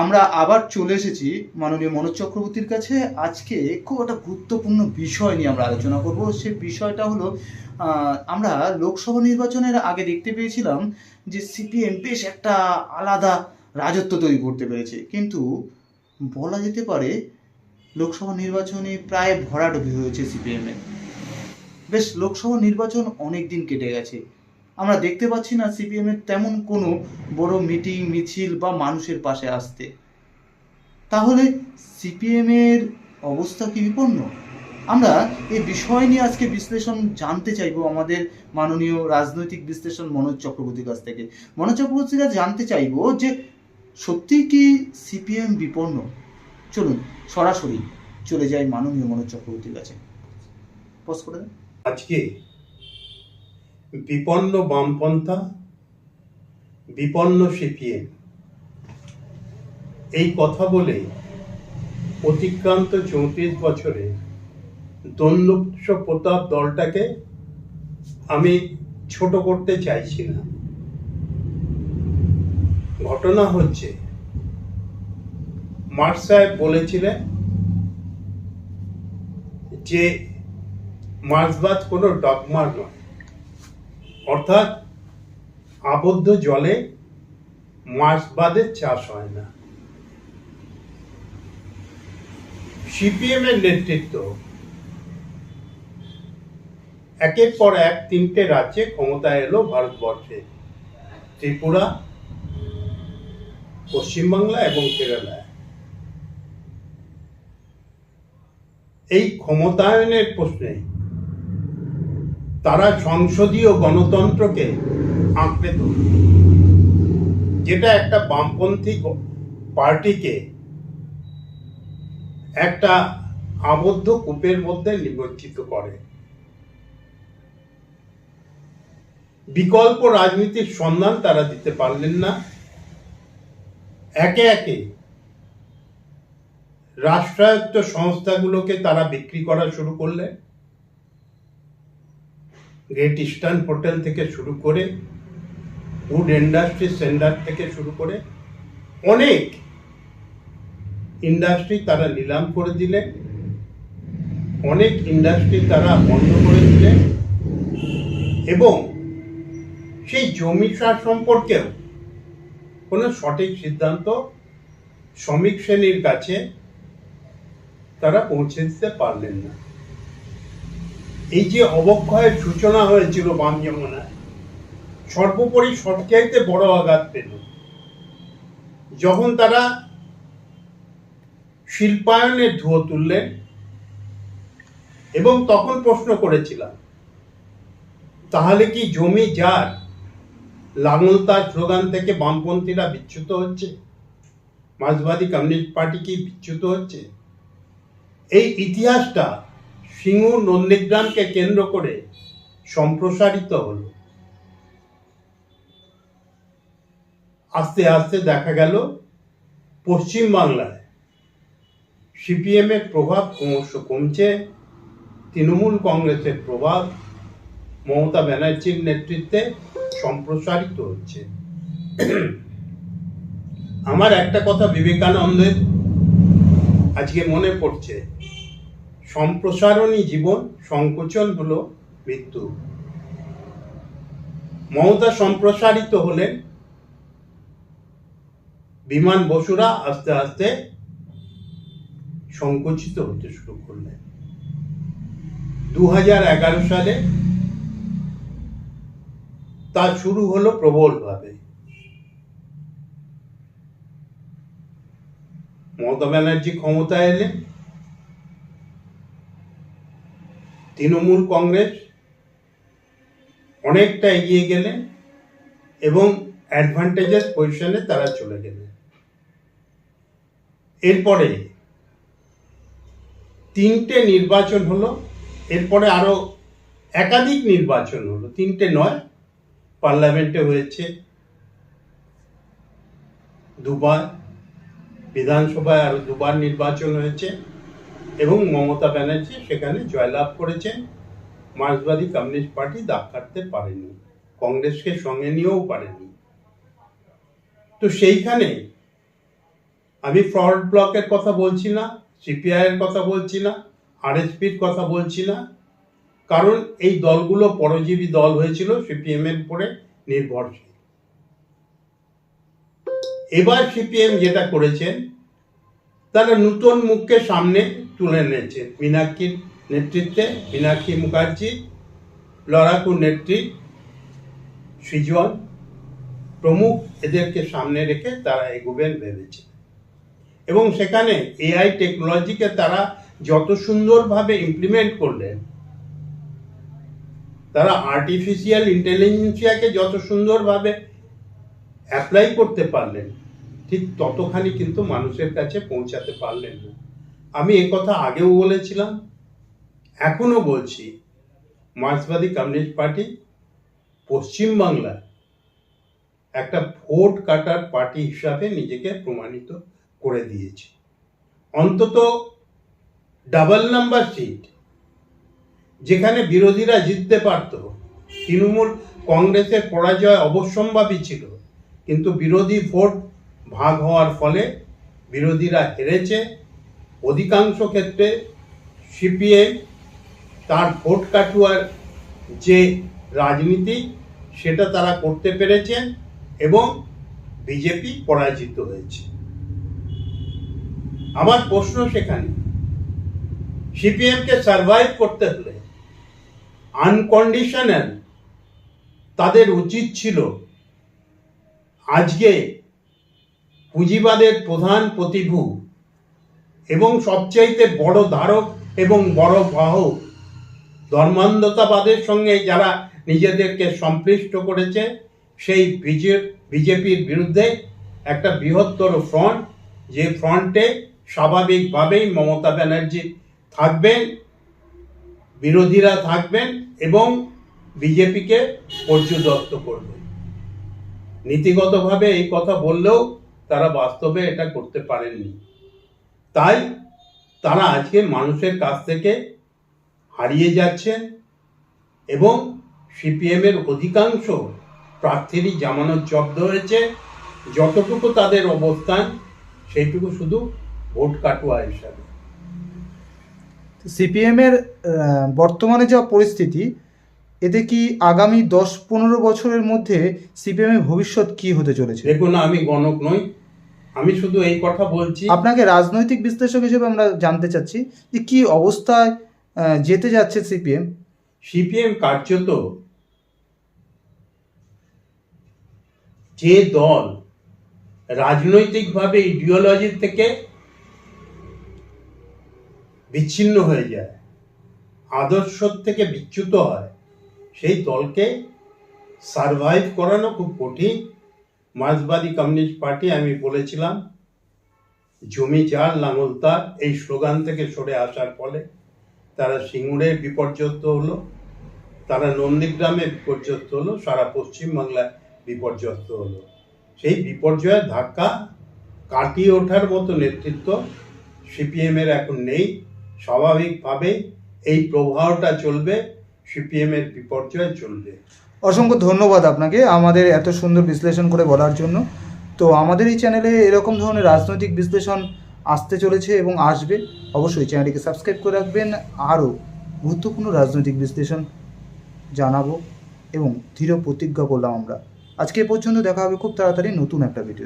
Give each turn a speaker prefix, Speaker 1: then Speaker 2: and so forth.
Speaker 1: আমরা আবার চলে এসেছি মাননীয় মনোজ চক্রবর্তীর কাছে। আজকে খুব একটা গুরুত্বপূর্ণ বিষয় নিয়ে আমরা আলোচনা করব। সে বিষয়টা হলো আমরা লোকসভা নির্বাচনের আগে দেখতে পেয়েছিলাম যে সিপিএম বেশ একটা আলাদা রাজত্ব তৈরি করতে পেরেছে। কিন্তু বলা যেতে পারে, লোকসভা নির্বাচনে প্রায় ভরাডুবি হয়েছে সিপিএমে। বেশ, লোকসভা নির্বাচন অনেক দিন কেটে গেছে। আমরা দেখতে পাচ্ছি না সিপিএম এর তেমন কোনো বড় মিটিং, মিছিল বা মানুষের পাশে আসতে। তাহলে সিপিএম এর অবস্থা কি বিপন্ন? আমরা এই বিষয় নিয়ে আজকে বিশ্লেষণ জানতে চাইব আমাদের মাননীয় রাজনৈতিক বিশ্লেষণ মনোজ চক্রবর্তীর কাছ থেকে। মনোজ চক্রবর্তীর জানতে চাইব যে সত্যি কি সিপিএম বিপন্ন? চলুন, সরাসরি চলে যাই মাননীয় মনোজ চক্রবর্তীর কাছে। পজ করে
Speaker 2: আজকে বিপন্ন বামপন্থা, বিপন্ন সিপিএম। এই কথা বলে অতিক্রান্ত চৌত্রিশ বছরে দণ্ডুষ প্রতাপ দলটাকে আমি ছোট করতে চাইছি না। ঘটনা হচ্ছে মার্ক সাহেব বলেছিলেন যে মাছবাদ কোনো ডগমা নয়। অর্থাৎ আবদ্ধ জলে মাছবাদের চাষ হয় না। সিপিএম এর নেতৃত্ব একের পর এক তিনটে রাজ্যে ক্ষমতায় এলো ভারতবর্ষে, ত্রিপুরা, পশ্চিমবাংলা এবং কেরালায়। এই ক্ষমতায়নের প্রশ্নে তারা সংসদীয় গণতন্ত্রকে আঁকড়ে ধরল যেটা একটা বামপন্থী পার্টিকে একটা আবদ্ধ কূপের মধ্যে নিমজ্জিত করে। বিকল্প রাজনীতির সন্ধান তারা দিতে পারলেন না। একে একে রাষ্ট্রায়ত্ত সংস্থাগুলোকে তারা বিক্রি করা শুরু করলেন। গ্রেট ইস্টার্ন হোটেল থেকে শুরু করে উড ইন্ডাস্ট্রি সেন্টার থেকে শুরু করে অনেক ইন্ডাস্ট্রি তারা নিলাম করে দিলেন অনেক ইন্ডাস্ট্রি তারা বন্ধ করে দিলেন এবং সেই জমি চাষ সম্পর্কেও কোনো সঠিক সিদ্ধান্ত শ্রমিক শ্রেণির কাছে তারা পৌঁছে দিতে পারলেন না। এই যে অবক্ষয়ের সূচনা হয়েছিল বাম যমুনায়, সর্বোপরি সবচাইতে বড় আঘাত পেল। যখন তারা শিল্পায়নের ধুয়ো তুললেন এবং তখন প্রশ্ন করেছিলাম, তাহলে কি জমি যার লাঙল তার স্লোগান থেকে বামপন্থীরা বিচ্যুত হচ্ছে? মার্ক্সবাদী কমিউনিস্ট পার্টি কি বিচ্যুত হচ্ছে? এই ইতিহাসটা সিঙ্গুর নন্দীগ্রামকে কেন্দ্র করে সম্প্রসারিত হলো। আস্তে আস্তে দেখা গেল পশ্চিম বাংলায়। সিপিএম এর প্রভাব ক্রমশ কমছে, তৃণমূল কংগ্রেসের প্রভাব মমতা ব্যানার্জির নেতৃত্বে সম্প্রসারিত হচ্ছে। আমার একটা কথা বিবেকানন্দের আজকে মনে পড়ছে। সম্প্রসারণই জীবন সংকোচন হলো মৃত্যু। মমতা সম্প্রসারিত হলেন বিমান বসুরা আস্তে আস্তে সংকুচিত হতে শুরু করলেন। দু হাজার এগারো সালে তা শুরু হলো প্রবলভাবে। মমতা ব্যানার্জি ক্ষমতায় এলে তৃণমূল কংগ্রেস অনেকটা এগিয়ে গেলেন এবং অ্যাডভান্টেজেস পজিশনে তারা চলে গেলেন এরপরে তিনটে নির্বাচন হলো, এরপরে আরও একাধিক নির্বাচন হলো। তিনটে নয়, পার্লামেন্টে হয়েছে দুবার, বিধানসভায় আরও দুবার নির্বাচন হয়েছে। এবং মমতা ব্যানার্জি সেখানে জয়লাভ করেছেন। মার্ক্সবাদী কমিউনিস্ট পার্টি দাগ কাটতে পারেনি, কংগ্রেসকে সঙ্গে নিয়েও পারেনি। তো সেইখানে আমি ফ্রড ব্লকের কথা বলছি না সিপিআই এর কথা বলছি না, আরএসপির কথা বলছি না। কারণ এই দলগুলো পরজীবী দল হয়েছিল সিপিএম এর উপরে নির্ভরশীল। এবার সিপিএম যেটা করেছেন, তারা নূতন মুখকে সামনে তুলে এনেছেন মীনাক্ষীর নেতৃত্বে মীনাক্ষী মুখার্জি, লড়াকু নেত্রী সৃজন প্রমুখ এদেরকে সামনে রেখে তারা এগোবেন ভেবেছে। এবং সেখানে এআই টেকনোলজিকে তারা যত সুন্দরভাবে ইমপ্লিমেন্ট করলেন, তারা আর্টিফিশিয়াল ইন্টেলিজেন্সিয়াকে যত সুন্দরভাবে অ্যাপ্লাই করতে পারলেন, ঠিক ততখানি কিন্তু মানুষের কাছে পৌঁছাতে পারলেন না। আমি এ কথা আগেও বলেছিলাম এখনও বলছি। মার্ক্সবাদী কমিউনিস্ট পার্টি পশ্চিমবাংলায় একটা ভোট কাটার পার্টি হিসাবে নিজেকে প্রমাণিত করে দিয়েছে। অন্তত ডাবল নাম্বার সিট, যেখানে বিরোধীরা জিততে পারত। তৃণমূল কংগ্রেসের পরাজয় অবশ্যম্ভাবী ছিল, কিন্তু বিরোধী ভোট ভাগ হওয়ার ফলে বিরোধীরা হেরেছে অধিকাংশ ক্ষেত্রে সিপিএম তার ভোট কাটুয়ার যে রাজনীতি, সেটা তারা করতে পেরেছেন এবং বিজেপি পরাজিত হয়েছে। আমার প্রশ্ন সেখানে সিপিএমকে সার্ভাইভ করতে হলে আনকন্ডিশনাল তাদের উচিত ছিল আজকে পুঁজিবাদের প্রধান প্রতিভূ এবং সবচাইতে বড় ধারক এবং বড় বাহক ধর্মান্ধতাবাদের সঙ্গে যারা নিজেদেরকে সম্পৃষ্ট করেছে, সেই বিজে, বিজেপির বিরুদ্ধে একটা বৃহত্তর ফ্রন্ট যে ফ্রন্টে স্বাভাবিকভাবেই মমতা ব্যানার্জি থাকবেন, বিরোধীরা থাকবেন এবং বিজেপিকে পর্যদত্ত করবেন নীতিগতভাবে এই কথা বললেও তারা বাস্তবে এটা করতে পারেননি। তাই তারা আজকে মানুষের কাছ থেকে হারিয়ে যাচ্ছেন এবং সিপিএমের অধিকাংশ প্রার্থীরই জামানত জব্দ হয়েছে। যতটুকু তাদের অবস্থান সেইটুকু শুধু ভোট কাটুয়া হিসাবে।
Speaker 1: সিপিএমের বর্তমানে যা পরিস্থিতি এতে কি আগামী দশ পনেরো বছরের মধ্যে সিপিএমের ভবিষ্যৎ কি হতে চলেছে?
Speaker 2: দেখুন আমি গণক নই আমি শুধু এই কথা বলছি।
Speaker 1: আপনাকে রাজনৈতিক বিশ্লেষক হিসেবে আমরা জানতে চাচ্ছি যে কি অবস্থায় যেতে যাচ্ছে সিপিএম?
Speaker 2: সিপিএম কার্যত যে দল রাজনৈতিকভাবে ইডিওলজি থেকে বিচ্ছিন্ন হয়ে যায় আদর্শ থেকে বিচ্যুত হয় সেই দলকে সারভাইভ করানো খুব কঠিন। মার্ক্সবাদী কমিউনিস্ট পার্টি, আমি বলেছিলাম, জমি যার লাঙল তার। এই স্লোগান থেকে সরে আসার ফলে তারা সিঙ্গুরে বিপর্যস্ত হলো, তারা নন্দীগ্রামে বিপর্যস্ত হলো, সারা পশ্চিমবাংলায় বিপর্যস্ত হলো। সেই বিপর্যয়ের ধাক্কা কাটিয়ে ওঠার মতো নেতৃত্ব সিপিএমের এখন নেই। স্বাভাবিকভাবে এই প্রবাহটা চলবে, সিপিএমের বিপর্যয় চলবে।
Speaker 1: অসংখ্য ধন্যবাদ আপনাকে আমাদের এত সুন্দর বিশ্লেষণ করে বলার জন্য। তো আমাদের এই চ্যানেলে এরকম ধরনের রাজনৈতিক বিশ্লেষণ আসতে চলেছে এবং আসবে। অবশ্যই চ্যানেলটিকে সাবস্ক্রাইব করে রাখবেন। আরও গুরুত্বপূর্ণ রাজনৈতিক বিশ্লেষণ জানাব এবং দৃঢ় প্রতিজ্ঞা করলাম আমরা। আজকে পর্যন্ত দেখা হবে খুব তাড়াতাড়ি নতুন একটা ভিডিওতে।